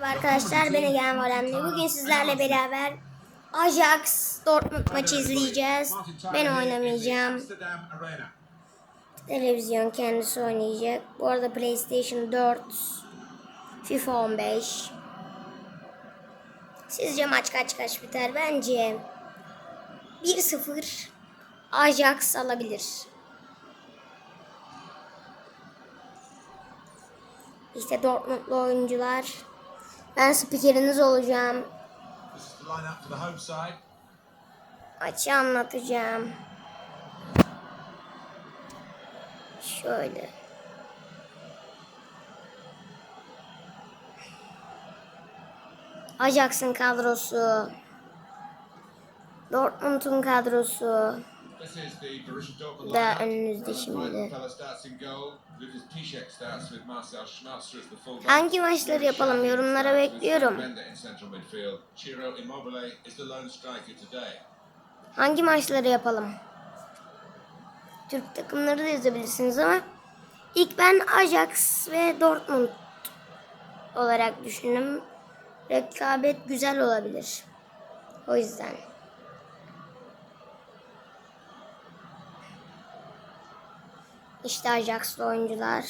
Merhaba arkadaşlar ben Egen Valemli. Bugün sizlerle beraber Ajax Dortmund maçı izleyeceğiz. Ben oynamayacağım. Televizyon kendisi oynayacak. Bu arada PlayStation 4, FIFA 15. Sizce maç kaç kaç biter? Bence 1-0 Ajax alabilir. İşte Dortmundlu oyuncular. Ben spikeriniz olacağım. Maçı anlatacağım. Şöyle. Ajax'ın kadrosu. Dortmund'un kadrosu. This is the Borussia Dortmund Da lineup. önünüzde şimdi. Hangi maçları yapalım yorumlara bekliyorum. Hangi maçları yapalım? Türk takımları da yazabilirsiniz ama ilk ben Ajax ve Dortmund olarak düşündüm. Rekabet güzel olabilir. O yüzden. İşte Ajax'lı oyuncular.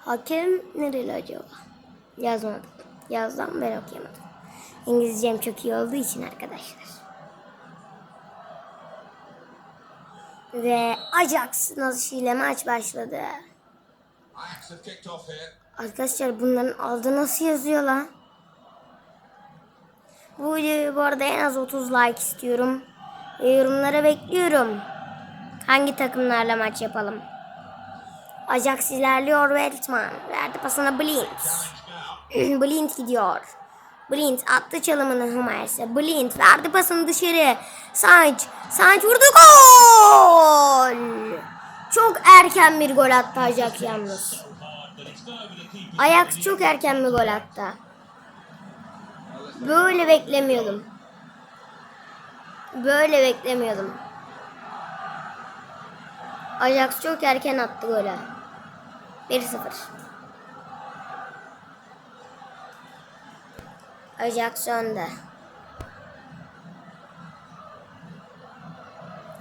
Hakem nereli acaba? Yazmadım. Yazdım ben okuyamadım. İngilizcem çok iyi olduğu için arkadaşlar. Ve Ajax nasıl maç başladı. Arkadaşlar bunların adı nasıl yazıyor lan? Bu videoyu bu arada en az 30 like istiyorum. Ve yorumlara bekliyorum. Hangi takımlarla maç yapalım? Ajax ilerliyor ve Eltman. Verdi pasına Blind. Blind gidiyor. Blind attı çalımını Humers'e. Blind verdi pasını dışarı. Sanch. Sanch vurdu gol. Çok erken bir gol attı Ajax yalnız. Ajax çok erken bir gol attı. Böyle beklemiyordum. Böyle beklemiyordum. Ajax çok erken attı golü. 1-0. Ajax önde.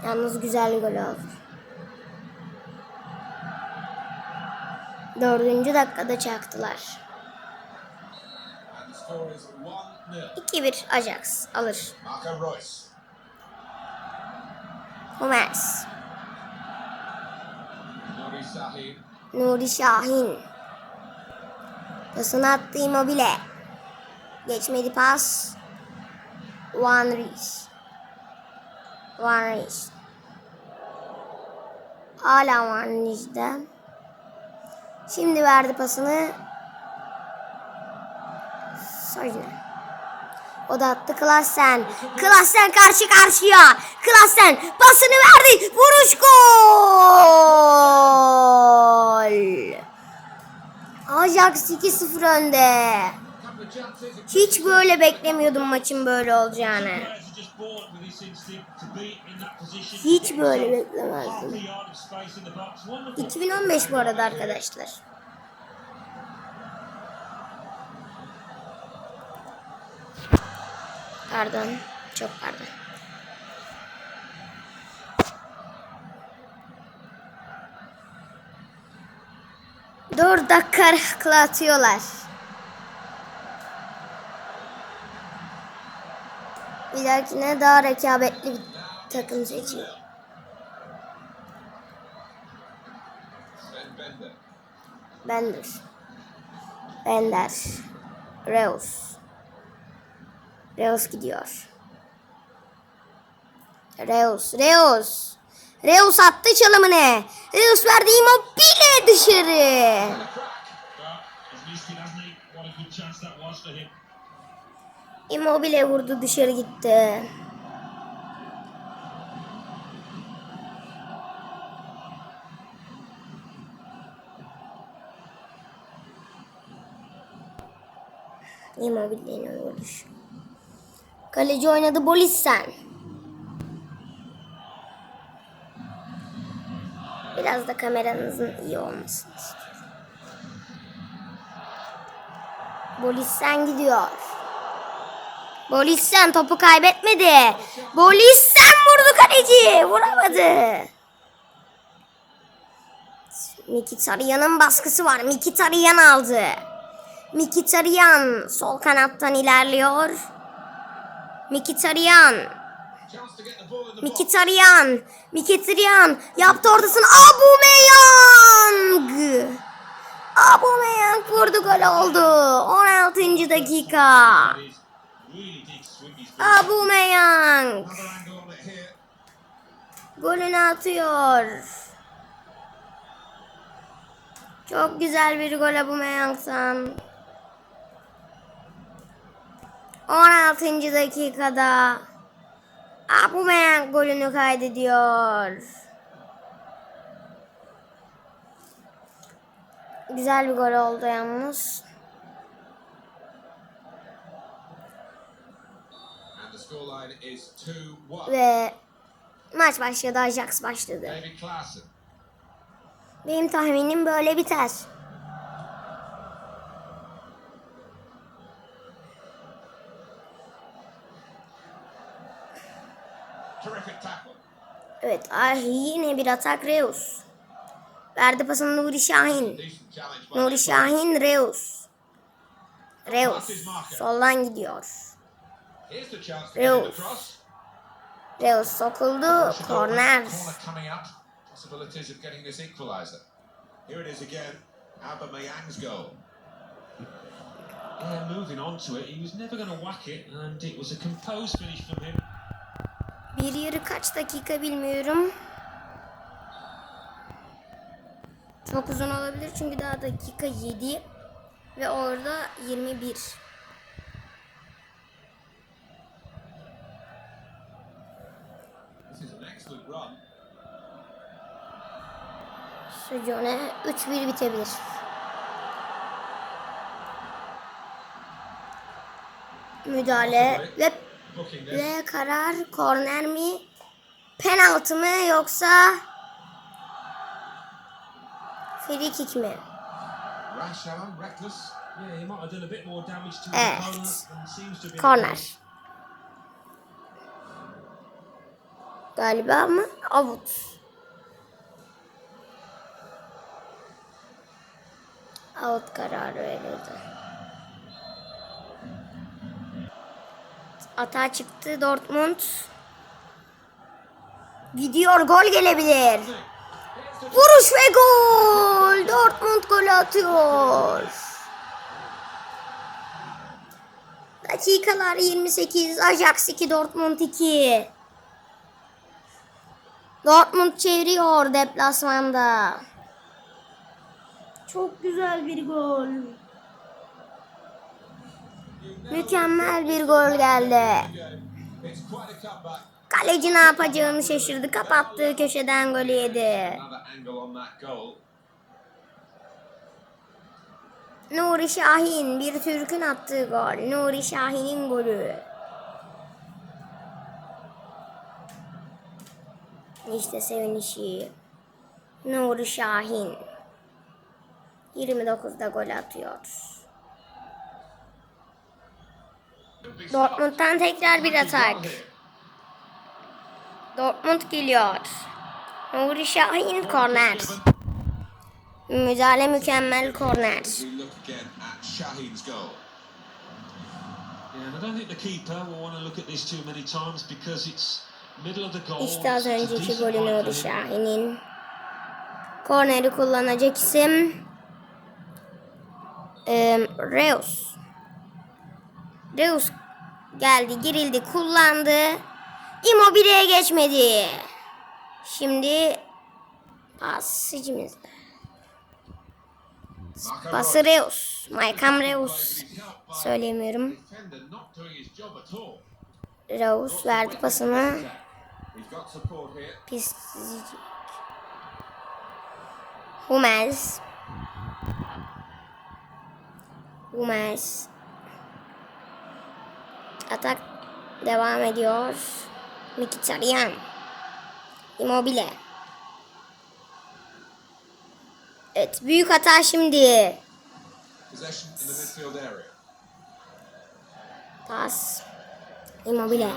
Yalnız güzel gol oldu. Dördüncü dakikada çaktılar. And the score is 1-0. 2-1 Ajax alır. Hummels. Nuri Sahin. Nuri Şahin. Pasını attı Immobile. Geçmedi pas. Van Rees. Van Rees. Hala Van Rees'de. Şimdi verdi pasını. Sarjine. O da attı Klassen. Klassen karşı karşıya. Klassen pasını verdi. Vuruş gol. Ajax 2-0 önde. Hiç böyle beklemiyordum maçın böyle olacağını. Hiç böyle beklemezdim. 2015 bu arada arkadaşlar. Pardon. Çok pardon. Dört dakika atıyorlar. Bir dahakine daha rekabetli bir takım seçeyim. Bender. Bender. Reus. Reus gidiyor. Reus. Reus. Reus attı çalımını. Reus verdi Immobile dışarı. Immobile vurdu dışarı gitti. Immobile'nin vuruşu. Kaleci oynadı Bolissen. Biraz da kameranızın iyi olmasını istiyorum. Bolissen gidiyor. Bolissen topu kaybetmedi. Bolissen vurdu kaleci. Vuramadı. Mkhitaryan'ın baskısı var. Mkhitaryan aldı. Mkhitaryan sol kanattan ilerliyor. Box. Mkhitaryan. Mkhitaryan yaptı ortasını. Aubameyang. Aubameyang vurdu gol oldu. 16. dakika. İt here. golünü atıyor. Çok güzel bir gol Aubameyang'dan. 16. dakikada Aubameyang golünü kaydediyor. Güzel bir gol oldu yalnız. And the scoreline is 2-1. Ve maç başladı. Ajax başladı. Benim tahminim böyle biter. Evet, ah, yine bir atak Reus. Verdi pasını Nuri Şahin. Nuri Şahin, Reus. Reus. Soldan gidiyor. Reus. Reus sokuldu. Korner. Yeah, moving on to it, he was never going to whack it, and it was a composed finish from him. Bir yarı kaç dakika bilmiyorum. Çok uzun olabilir çünkü daha dakika 7 ve orada 21. This is an excellent run. Sujone 3-1 bitebilir. Müdahale ve. Ve karar korner mi? Penaltı mı yoksa free kick mi? Evet. Korner. Galiba mı? Avut. Avut kararı verildi. Atağa çıktı Dortmund. Gidiyor gol gelebilir. Vuruş ve gol. Dortmund golü atıyor. Dakikalar 28. Ajax 2 Dortmund 2. Dortmund çeviriyor deplasmanda. Çok güzel bir gol. Mükemmel bir gol geldi. Kaleci ne yapacağını şaşırdı. Kapattığı köşeden golü yedi. Nuri Şahin bir Türk'ün attığı gol. Nuri Şahin'in golü. İşte sevinişi. Nuri Şahin. 29'da gol atıyor. Dortmund'dan tekrar bir atak. Dortmund geliyor. Nuri Şahin korner. Müdahale mükemmel korner. İşte az önceki golü Nuri. Şahin'in. Korneri kullanacak isim. Eee, Reus. Reus geldi, girildi, kullandı. Immobile'ye geçmedi. Şimdi pasıcımız. Marco Pası Reus. Maykam Reus. All. Reus verdi pasını. We've got support here. Pis. Hummels. Hummels. Atak devam ediyor. Mkhitaryan. Immobile. Evet büyük hata şimdi. Pas. Immobile.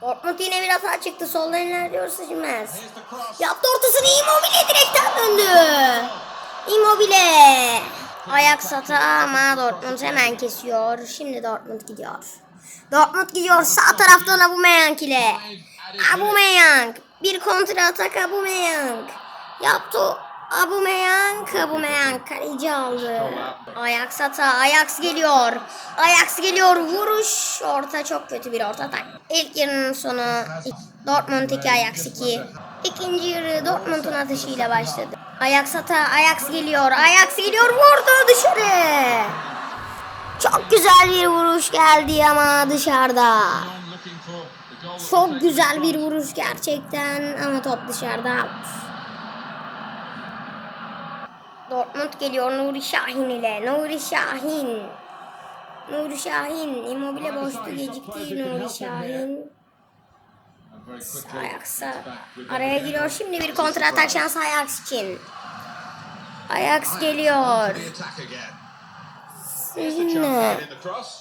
Dortmund yine bir hata çıktı. Soldan ilerliyor Sıcımez. Yaptı ortasını Immobile direkten döndü. Immobile. Hata ama Dortmund hemen kesiyor. Şimdi Dortmund gidiyor. Dortmund gidiyor sağ taraftan Aubameyang ile. Aubameyang. Bir kontra atak Aubameyang. Yaptı. Aubameyang. Aubameyang kaleci aldı. Ajax hata. Ajax geliyor. Ajax geliyor. Vuruş. Orta çok kötü bir orta atak. İlk yarının sonu Dortmund 2 Ajax 2. İkinci yarı Dortmund'un atışıyla başladı. Ajax hata. Ajax geliyor. Ajax geliyor. Vurdu dışarı. Çok güzel bir vuruş geldi ama dışarıda. Çok güzel bir vuruş gerçekten ama top dışarıda. Dortmund geliyor Nuri Şahin ile. Nuri Şahin. Nuri Şahin. Immobile boştu gecikti Nuri Şahin. Ajax'a araya giriyor. Şimdi bir kontra atak şansı Ajax için. Ajax geliyor. Sizinle.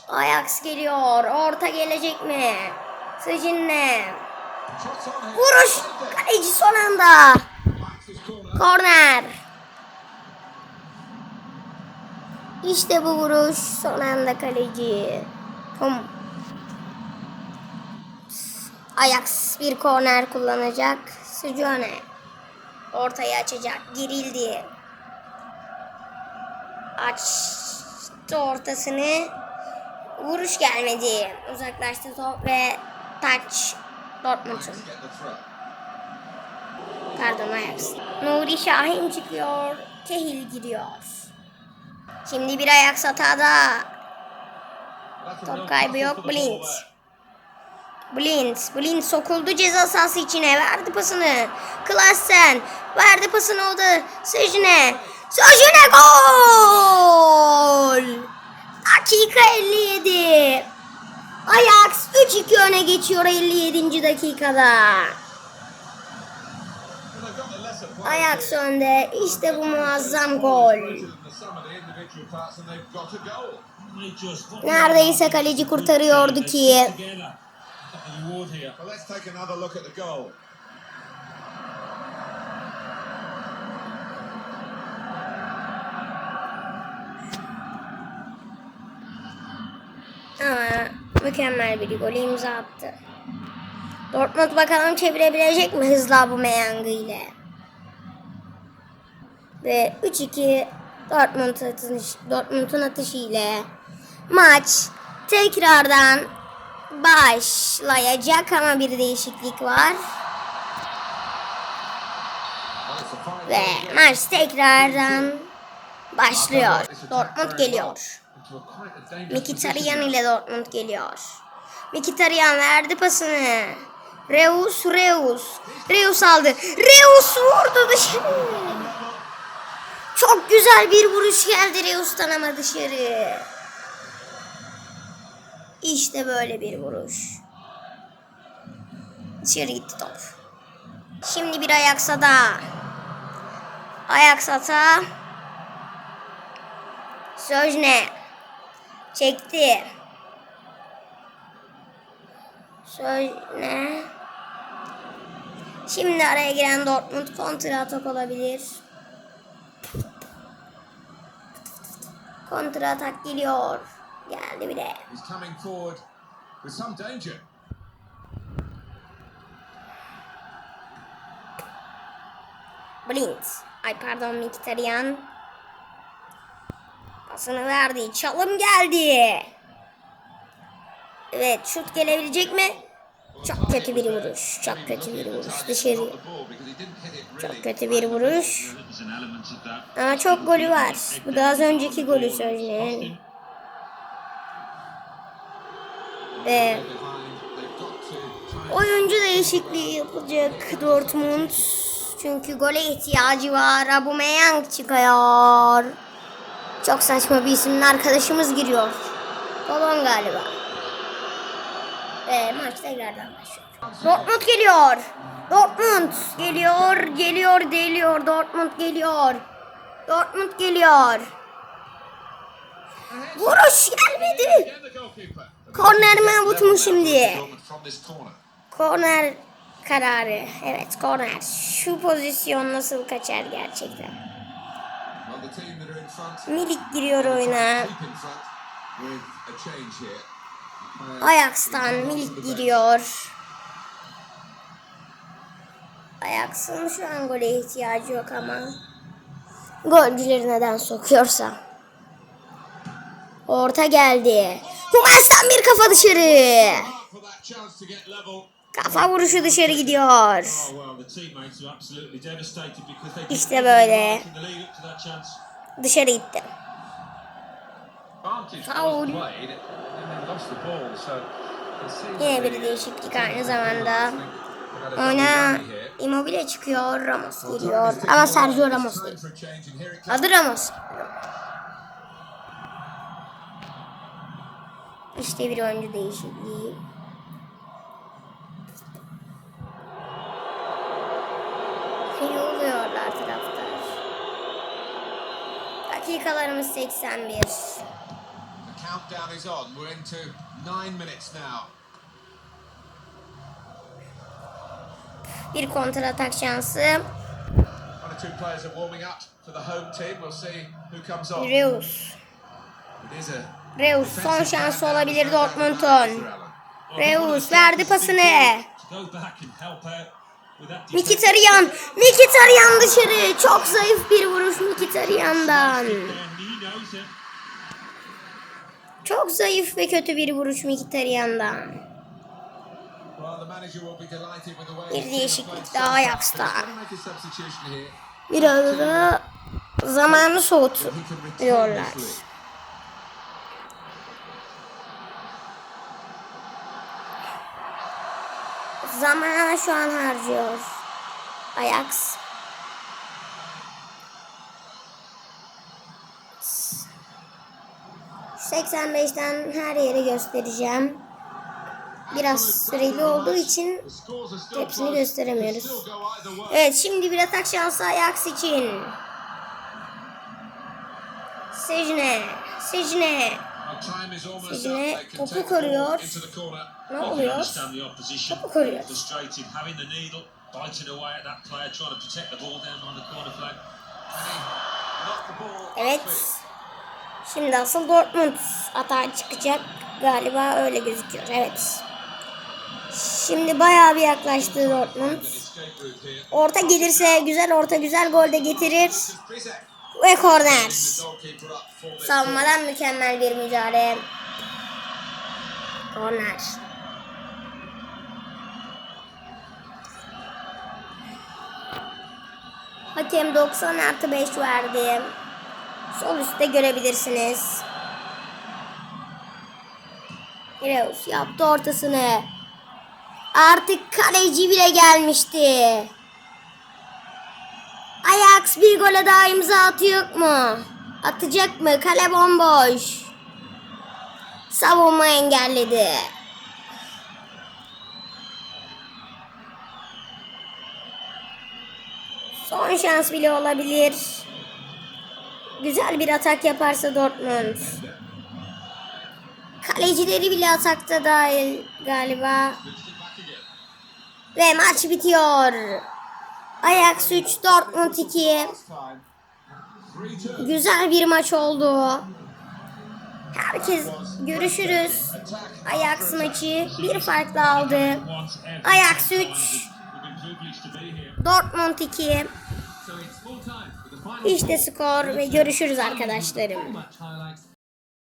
Ajax geliyor. Orta gelecek mi? Sizinle. Vuruş. Kaleci son anda. Korner. İşte bu vuruş son anda kaleci. Tom. Ajax bir korner kullanacak. Sujone. Ortayı açacak. Girildi. Açtı ortasını. Vuruş gelmedi. Uzaklaştı top ve touch Dortmund'un. Pardon Ajax. Nuri Şahin çıkıyor. Tehil giriyor. Şimdi bir Ajax hatada. Top kaybı yok. Blind. Blind. Blind sokuldu ceza sahası içine. Verdi pasını. Klassen. Verdi pasını o da. Sejne. Gol. Dakika 57. Ajax 3-2 öne geçiyor 57. dakikada. Ajax önde. İşte bu muazzam gol. Neredeyse kaleci kurtarıyordu ki. Reward here. Well, let's take another look at the goal. Ama mükemmel bir gol imza attı. Dortmund bakalım çevirebilecek mi hızla bu Meyangı ile. Ve 3-2 Dortmund atış, Dortmund'un atışı ile maç tekrardan başlayacak ama bir değişiklik var. Ve maç tekrardan başlıyor. Dortmund geliyor. Mkhitaryan ile Dortmund geliyor. Mkhitaryan verdi pasını. Reus, Reus. Reus aldı. Reus vurdu dışarı. Çok güzel bir vuruş geldi Reus'tan ama dışarı. İşte böyle bir vuruş. Dışarı gitti top. Şimdi bir Ajax'a Ajax hata. Sözne. Çekti. Sözne. Şimdi araya giren Dortmund kontra atak olabilir. Kontra atak geliyor. Geldi bile. He's coming forward with some danger. Blind. Ay pardon Mkhitaryan. Pasını verdi. Çalım geldi. Evet şut gelebilecek mi? Çok kötü bir vuruş. Çok kötü bir vuruş. Dışarı. Çok kötü bir vuruş. Ama çok golü var. Bu da az önceki golü Sözne'nin. Ve oyuncu değişikliği yapacak Dortmund. Çünkü gole ihtiyacı var. Aubameyang çıkıyor. Çok saçma bir isimli arkadaşımız giriyor. Balon galiba. Ve maç tekrardan başlıyor. Dortmund geliyor. Dortmund geliyor, geliyor, geliyor. Dortmund geliyor. Dortmund geliyor. Vuruş gelmedi. Again, the goalkeeper. Korner mi avut mu şimdi? Korner kararı. Evet korner. Şu pozisyon nasıl kaçar gerçekten. Milik giriyor oyuna. Ajax'tan Milik giriyor. Ajax'ın şu an gole ihtiyacı yok ama. Golcüleri neden sokuyorsa. Orta geldi. Hummels'tan bir kafa dışarı. Kafa vuruşu dışarı gidiyor. İşte böyle. Dışarı gitti. seems Yine bir değişiklik aynı zamanda. They've had a Oyuna double whammy here. Immobile çıkıyor. Ramos geliyor. Ama. Sergio Ramos değil. Adı Ramos. İşte bir oyuncu değişikliği. İyi oluyorlar taraftar. Dakikalarımız 81. The countdown is on. We're into nine minutes now. Bir kontratak şansı. One or two players are warming up for the home team. We'll see who comes on. Reus. It is a Reus son şansı olabilir Dortmund'un. Reus verdi pasını. Mikitarian. Mikitarian dışarı. Çok zayıf bir vuruş it. Çok zayıf ve kötü bir vuruş way Bir değişiklik daha. Ajax'ta. Biraz da zamanı soğutuyorlar. this lead. Zamanı şu an harcıyor. Ajax. ...85'ten her yeri göstereceğim. Biraz süreli olduğu için hepsini gösteremiyoruz. Evet şimdi bir atak şansı Ajax için. Sejne. Sejne. Can topu koruyor. Ne oluyor? Topu koruyor. Evet. Şimdi asıl Dortmund atağa çıkacak. Galiba öyle gözüküyor. Evet. Şimdi bayağı bir yaklaştı Dortmund. Orta gelirse güzel orta güzel gol de getirir. Ve korner. Savunmadan mükemmel bir mücadele. Korner. Hakem 90 artı 5 verdi. Sol üstte görebilirsiniz. Reus yaptı ortasını. Artık kaleci bile gelmişti. Ajax bir gole daha imza atıyor mu? Atacak mı? Kale bomboş. Savunma engelledi. Son şans bile olabilir. Güzel bir atak yaparsa Dortmund. Kalecileri bile atakta dahil galiba. Ve maç bitiyor. Ajax 3, Dortmund 2. Time. 3-2. Güzel bir maç oldu. Herkes görüşürüz. Ajax maçı bir farklı aldı. Ajax time 3, We've been privileged to be here. Dortmund 2. So it's full time for the final İşte skor ve görüşürüz arkadaşlarım.